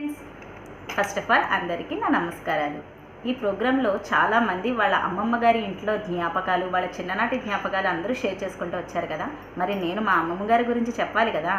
Friends first of all అందరికీ నా నమస్కారాలు. ఈ ప్రోగ్రాంలో చాలామంది వాళ్ళ అమ్మమ్మ గారి ఇంట్లో జ్ఞాపకాలు వాళ్ళ చిన్ననాటి జ్ఞాపకాలు అందరూ షేర్ చేసుకుంటూ వచ్చారు కదా. మరి నేను మా అమ్మమ్మ గారి గురించి చెప్పాలి కదా.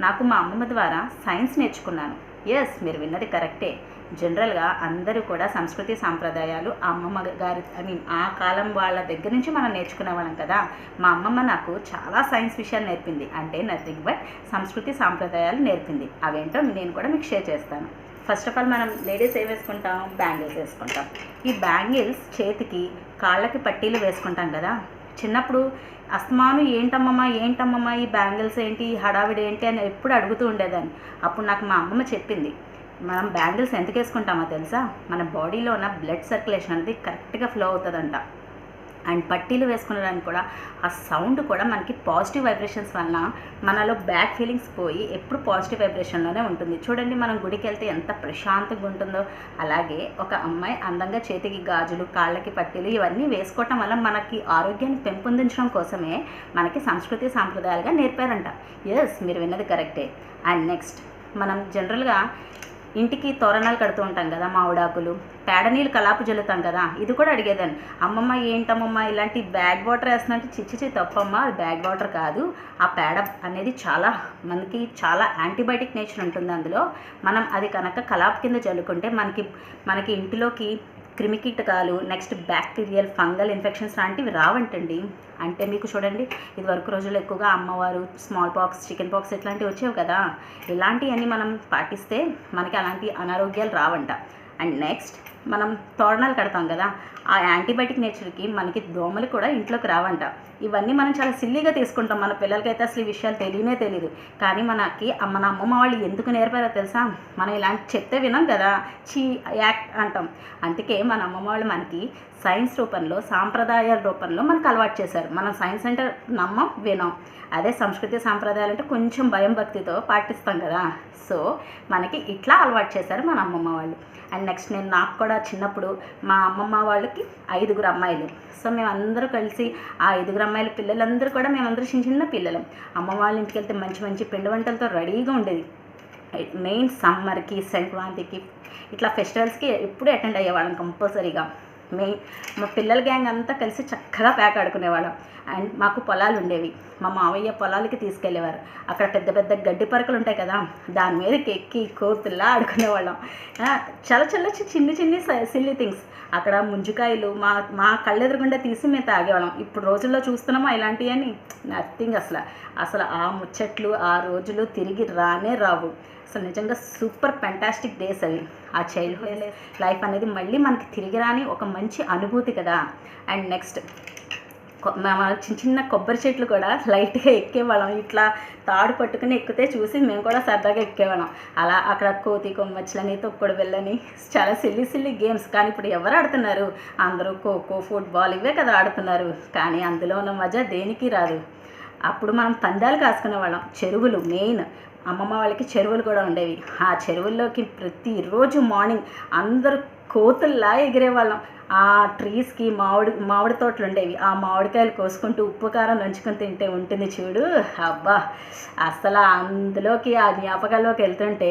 నాకు మా అమ్మమ్మ ద్వారా సైన్స్ నేర్చుకున్నాను. ఎస్ మీరు విన్నది కరెక్టే. జనరల్గా అందరూ కూడా సంస్కృతి సాంప్రదాయాలు అమ్మమ్మ గారి ఐ మీన్ ఆ కాలం వాళ్ళ దగ్గర నుంచి మనం నేర్చుకునే వాళ్ళం కదా. మా అమ్మమ్మ నాకు చాలా సైన్స్ విషయాలు నేర్పింది. అంటే నథింగ్ బట్ సంస్కృతి సాంప్రదాయాలు నేర్పింది. అవేంటో నేను కూడా మీకు షేర్ చేస్తాను. ఫస్ట్ ఆఫ్ ఆల్ మనం లేడీస్ ఏం వేసుకుంటాం? బ్యాంగిల్స్ వేసుకుంటాం. ఈ బ్యాంగిల్స్ చేతికి కాళ్ళకి పట్టీలు వేసుకుంటాం కదా. చిన్నప్పుడు అస్తమాను ఏంటమ్మమ్మ ఏంటమ్మమ్మ ఈ బ్యాంగిల్స్ ఏంటి ఈ హడావిడి ఏంటి అని ఎప్పుడు అడుగుతూ ఉండేదాన్ని. అప్పుడు నాకు మా అమ్మమ్మ చెప్పింది. మనం బ్యాంగిల్స్ ఎందుకు వేసుకుంటామో తెలుసా? మన బాడీలో ఉన్న బ్లడ్ సర్క్యులేషన్ అనేది కరెక్ట్గా ఫ్లో అవుతుందంట. అండ్ పట్టీలు వేసుకునేదానికి కూడా ఆ సౌండ్ కూడా మనకి పాజిటివ్ వైబ్రేషన్స్ వలన మనలో బ్యాడ్ ఫీలింగ్స్ పోయి ఎప్పుడు పాజిటివ్ వైబ్రేషన్లోనే ఉంటుంది. చూడండి మనం గుడికి వెళ్తే ఎంత ప్రశాంతంగా ఉంటుందో. అలాగే ఒక అమ్మాయి అందంగా చేతికి గాజులు కాళ్ళకి పట్టీలు ఇవన్నీ వేసుకోవటం వల్ల మనకి ఆరోగ్యాన్ని పెంపొందించడం కోసమే మనకి సంస్కృతి సాంప్రదాయాలుగా నేర్పారంట. ఎస్ మీరు విన్నది కరెక్టే. అండ్ నెక్స్ట్ మనం జనరల్గా ఇంటికి తోరణాలు కడుతూ ఉంటాం కదా మామిడాకులు పేడ నీళ్ళు కలాపు జల్లుతాం కదా ఇది కూడా అడిగేదాన్ని. అమ్మమ్మ ఏంటమ్మమ్మ ఇలాంటి బ్యాడ్ వాటర్ వేస్తున్నట్టు చిచ్చిచి తప్పమ్మ అది బ్యాడ్ వాటర్ కాదు. ఆ పేడ అనేది చాలా మనకి చాలా యాంటీబయాటిక్ నేచర్ ఉంటుంది అందులో. మనం అది కనుక కలాపు కింద చల్లుకుంటే మనకి మనకి ఇంటిలోకి క్రిమికీటకాలు నెక్స్ట్ బ్యాక్టీరియల్ ఫంగల్ ఇన్ఫెక్షన్స్ లాంటివి రావంటండి. అంటే మీకు చూడండి ఇది వరకు రోజుల్లో ఎక్కువగా అమ్మవారు స్మాల్ పాక్స్ చికెన్ పాక్స్ ఇట్లాంటివి వచ్చేవి కదా. ఇలాంటివన్నీ మనం పాటిస్తే మనకి అలాంటి అనారోగ్యాలు రావంట. అండ్ నెక్స్ట్ మనం తోరణాలు కడతాం కదా ఆ యాంటీబయాటిక్ నేచర్కి మనకి దోమలు కూడా ఇంట్లోకి రావంట. ఇవన్నీ మనం చాలా సిల్లీగా తీసుకుంటాం. మన పిల్లలకైతే అసలు ఈ విషయాలు తెలియనే తెలియదు కానీ మనకి మన అమ్మమ్మ వాళ్ళు ఎందుకు నేర్పారో తెలుసా? మనం ఇలాంటి చెప్తే వినాం కదా. చీ యాక్ట్ అంటాం. అందుకే మన అమ్మమ్మ వాళ్ళు మనకి సైన్స్ రూపంలో సాంప్రదాయాల రూపంలో మనకు అలవాటు చేశారు. మనం సైన్స్ అంటే నమ్మం వినాం. అదే సంస్కృతి సాంప్రదాయాలు అంటే కొంచెం భయం భక్తితో పాటిస్తాం కదా. సో మనకి ఇట్లా అలవాటు చేశారు మన అమ్మమ్మ వాళ్ళు. అండ్ నెక్స్ట్ నేను నాకు కూడా చిన్నప్పుడు మా అమ్మమ్మ వాళ్ళకి ఐదుగురు అమ్మాయిలు. సో మేమందరూ కలిసి ఆ ఐదుగురు అమ్మాయిల పిల్లలందరూ కూడా మేమందరూ చిన్న చిన్న పిల్లలం. అమ్మ వాళ్ళ ఇంటికి వెళ్తే మంచి మంచి పిండి వంటలతో రెడీగా ఉండేది. మెయిన్ సమ్మర్కి సంక్రాంతికి ఇట్లా ఫెస్టివల్స్కి ఎప్పుడూ అటెండ్ అయ్యేవాళ్ళం కంపల్సరీగా. మే మా పిల్లల గ్యాంగ్ అంతా కలిసి చక్కగా ప్యాక్ ఆడుకునేవాళ్ళం. అండ్ మాకు పొలాలు ఉండేవి. మా మావయ్య పొలాలకి తీసుకెళ్ళేవారు. అక్కడ పెద్ద పెద్ద గడ్డి పరకలు ఉంటాయి కదా దాని మీదకి ఎక్కి కోతుల్లా ఆడుకునేవాళ్ళం. చాలా చాలా చి- చిన్ని చిన్ని సిల్లీ థింగ్స్. అక్కడ ముంజుకాయలు మా మా కళ్ళెదురుగుండా తీసి మేము తాగేవాళ్ళం. ఇప్పుడు రోజుల్లో చూస్తున్నామా ఇలాంటివని నథింగ్ అసలు. అసలు ఆ ముచ్చట్లు ఆ రోజులు తిరిగి రానే రావు. అసలు నిజంగా సూపర్ ఫెంటాస్టిక్ డేస్ అవి. ఆ చైల్డ్హుడ్ లైఫ్ అనేది మళ్ళీ మనకి తిరిగి రాని ఒక మంచి అనుభూతి కదా. అండ్ నెక్స్ట్ చిన్న చిన్న కొబ్బరి చెట్లు కూడా లైట్గా ఎక్కేవాళ్ళం. ఇట్లా తాడు పట్టుకుని ఎక్కితే చూసి మేము కూడా సరదాగా ఎక్కేవాళ్ళం. అలా అక్కడ కోతి కొమ్మచ్చులని తొక్కుడు వెళ్ళని చాలా సిల్లి సిల్లి గేమ్స్. కానీ ఇప్పుడు ఎవరు ఆడుతున్నారు? అందరూ ఖోఖో ఫుట్బాల్ ఇవే కదా ఆడుతున్నారు. కానీ అందులో ఉన్న మజా దేనికి రాదు. అప్పుడు మనం పందాలు కాసుకునే వాళ్ళం చెరువులు మెయిన్ అమ్మమ్మ వాళ్ళకి చెరువులు కూడా ఉండేవి. ఆ చెరువుల్లోకి ప్రతిరోజు మార్నింగ్ అందరూ కోతుల్లా ఎగిరేవాళ్ళం. ఆ ట్రీస్కి మామిడి మామిడి తోటలు ఉండేవి. ఆ మామిడికాయలు కోసుకుంటూ ఉప్పు కారం నంచుకొని తింటే ఉంటుంది చూడు. అబ్బా! అసలు అందులోకి ఆ జ్ఞాపకాల్లోకి వెళ్తుంటే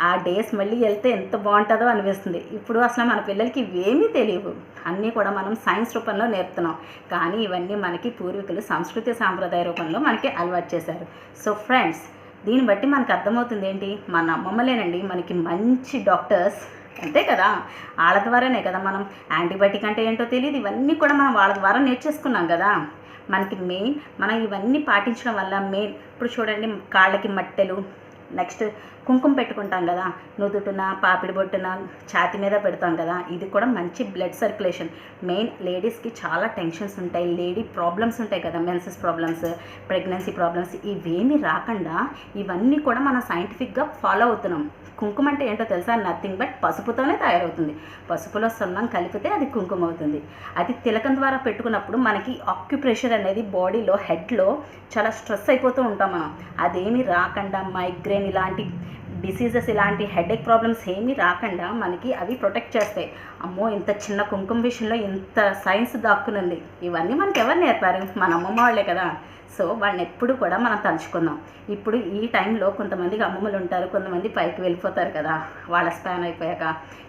ఆ డేస్ మళ్ళీ వెళ్తే ఎంత బాగుంటుందో అనిపిస్తుంది. ఇప్పుడు అసలు మన పిల్లలకి ఇవేమీ తెలియవు. అన్నీ కూడా మనం సైన్స్ రూపంలో నేర్పుతున్నాం. కానీ ఇవన్నీ మనకి పూర్వీకులు సంస్కృతి సాంప్రదాయ రూపంలో మనకి అలవాటు చేశారు. సో ఫ్రెండ్స్ దీన్ని బట్టి మనకు అర్థమవుతుంది ఏంటి? మన అమ్మమ్మలేనండి మనకి మంచి డాక్టర్స్ అంతే కదా? వాళ్ళ ద్వారానే కదా మనం యాంటీబయాటిక్ అంటే ఏంటో తెలియదు ఇవన్నీ కూడా మనం వాళ్ళ ద్వారా నేర్చేసుకున్నాం కదా? మనకి మెయిన్ మనం ఇవన్నీ పాటించడం వల్ల మెయిన్. ఇప్పుడు చూడండి కాళ్ళకి మట్టెలు నెక్స్ట్ కుంకుమ పెట్టుకుంటాం కదా నుదుటున పాపిడి బొట్టున ఛాతి మీద పెడతాం కదా ఇది కూడా మంచి బ్లడ్ సర్క్యులేషన్. మెయిన్ లేడీస్కి చాలా టెన్షన్స్ ఉంటాయి లేడీ ప్రాబ్లమ్స్ ఉంటాయి కదా మెన్సెస్ ప్రాబ్లమ్స్ ప్రెగ్నెన్సీ ప్రాబ్లమ్స్ ఇవేమీ రాకుండా ఇవన్నీ కూడా మనం సైంటిఫిక్గా ఫాలో అవుతున్నాం. కుంకుమ అంటే ఏంటో తెలుసా? నథింగ్ బట్ పసుపుతోనే తయారవుతుంది. పసుపులో సున్నం కలిపితే అది కుంకుమ అవుతుంది. అది తిలకం ద్వారా పెట్టుకున్నప్పుడు మనకి ఆక్యుప్రెషర్ అనేది బాడీలో హెడ్లో చాలా స్ట్రెస్ అయిపోతూ ఉంటాం మనం. అదేమి రాకుండా మైగ్రేన్ మైగ్రేన్ ఇలాంటి డిసీజెస్ ఇలాంటి హెడేక్ ప్రాబ్లమ్స్ ఏమీ రాకుండా మనకి అవి ప్రొటెక్ట్ చేస్తాయి. అమ్మో ఇంత చిన్న కుంకుమ విషయంలో ఇంత సైన్స్ దాక్కునుంది. ఇవన్నీ మనకి ఎవరు నేర్పారు? మన అమ్మమ్మ వాళ్ళే కదా. సో వాళ్ళని ఎప్పుడు కూడా మనం తలుచుకుందాం. ఇప్పుడు ఈ టైంలో కొంతమందికి అమ్మమ్మలు ఉంటారు కొంతమంది పైకి వెళ్ళిపోతారు కదా వాళ్ళ స్పాన్ అయిపోయాక.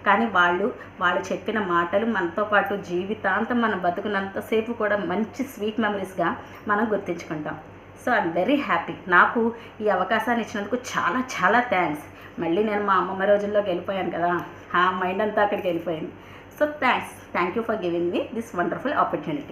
కానీ వాళ్ళు వాళ్ళు చెప్పిన మాటలు మనతో పాటు జీవితాంతం మనం బతుకున్నంతసేపు కూడా మంచి స్వీట్ మెమరీస్గా మనం గుర్తించుకుంటాం. So I'm very happy. నాకు ఈ అవకాశాన్ని ఇచ్చినందుకు చాలా చాలా థ్యాంక్స్. మళ్ళీ నేను మా అమ్మమ్మ రోజుల్లోకి వెళ్ళిపోయాను కదా. ఆ మైండ్ అంతా అక్కడికి వెళ్ళిపోయింది. So thanks. Thank you for giving me this wonderful opportunity.